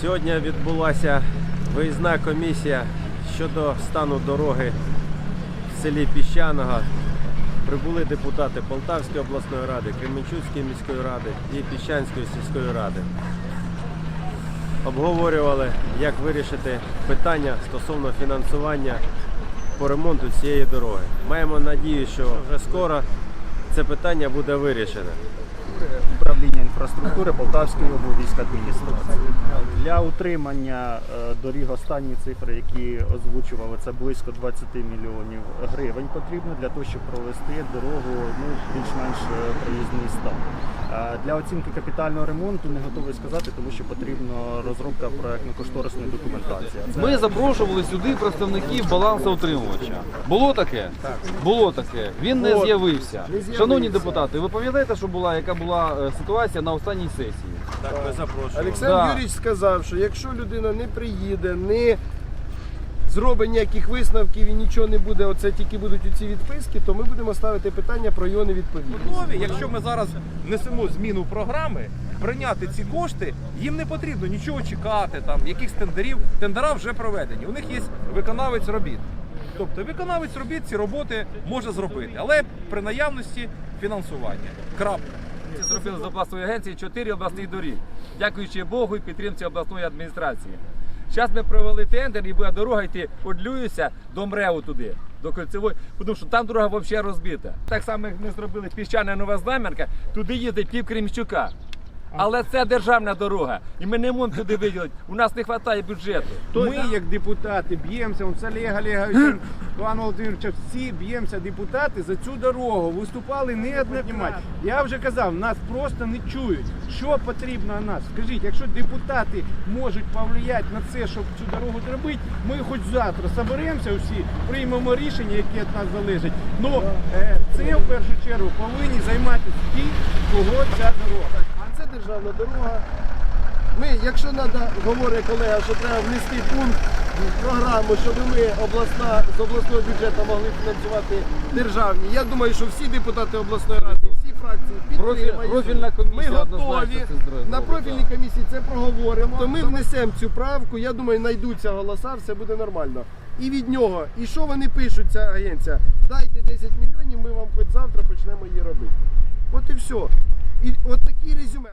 Сьогодні відбулася виїзна комісія щодо стану дороги в селі Піщаного. Прибули депутати Полтавської обласної ради, Кременчуцької міської ради і Піщанської сільської ради. Обговорювали, як вирішити питання стосовно фінансування по ремонту цієї дороги. Маємо надію, що вже скоро це питання буде вирішене. Управління інфраструктури Полтавської облвійської адміністрації. Для утримання е, доріг останні цифри, які озвучували, це близько 20 мільйонів гривень потрібно для того, щоб провести дорогу ну, більш-менш е, проїзний стан. Е, Для оцінки капітального ремонту не готовий сказати, тому що потрібна розробка проектно-кошторисної документації. Це- Ми запрошували сюди представників балансоутримувача. Було таке? Було таке. Він не з'явився. Шановні депутати, ви пам'ятаєте, що була яка була е, ситуація на останній сесії? Так, ми запрошуємо. Олександр Да. Юрійович сказав, що якщо людина не приїде, не зробить ніяких висновків і нічого не буде, оце тільки будуть у ці відписки, то ми будемо ставити питання про його невідповідність. готові, якщо ми зараз внесемо зміну програми, прийняти ці кошти, їм не потрібно нічого чекати, там якихось тендерів. Тендера вже проведені. У них є виконавець робіт. Тобто виконавець робіт ці роботи може зробити, але при наявності фінансування. Крапка. Це зробили з обласної агенції чотири обласні доріг, дякуючи Богу і підтримці обласної адміністрації. Зараз ми провели тендер і буде дорога йти від Люїся до Мреву туди, до кольцевої, тому що там дорога взагалі розбита. Так само як ми зробили піщана нова знам'янка, туди їздить пів Кремчука. Але це державна дорога, і ми не можемо туди виділити. У нас не вистачає бюджету. Ми, як депутати, б'ємося, он з Олег Олеговичем, Іван Володимировичем, всі б'ємося депутати за цю дорогу. Виступали не неоднократно. Я вже казав, нас просто не чують. Що потрібно нас? Скажіть, якщо депутати можуть повлияти на це, щоб цю дорогу зробити, ми хоч завтра соберемося всі, приймемо рішення, які від нас залежать. Ну це в першу чергу повинні займатися ті, кого ця дорога. Це державна дорога. Ми, якщо треба, говорить колега, що треба внести пункт в програму, щоб ми обласна, з обласного бюджету могли фінансувати державні. Я думаю, що всі депутати обласної ради, всі фракції підтримають. Ми готові на профільній комісії це проговоримо. То ми внесемо цю правку. Я думаю, знайдуться голоса, все буде нормально. І від нього, і що вони пишуть, ця агенція? Дайте 10 мільйонів, ми вам хоч завтра почнемо її робити. От і все. І от такі резюме.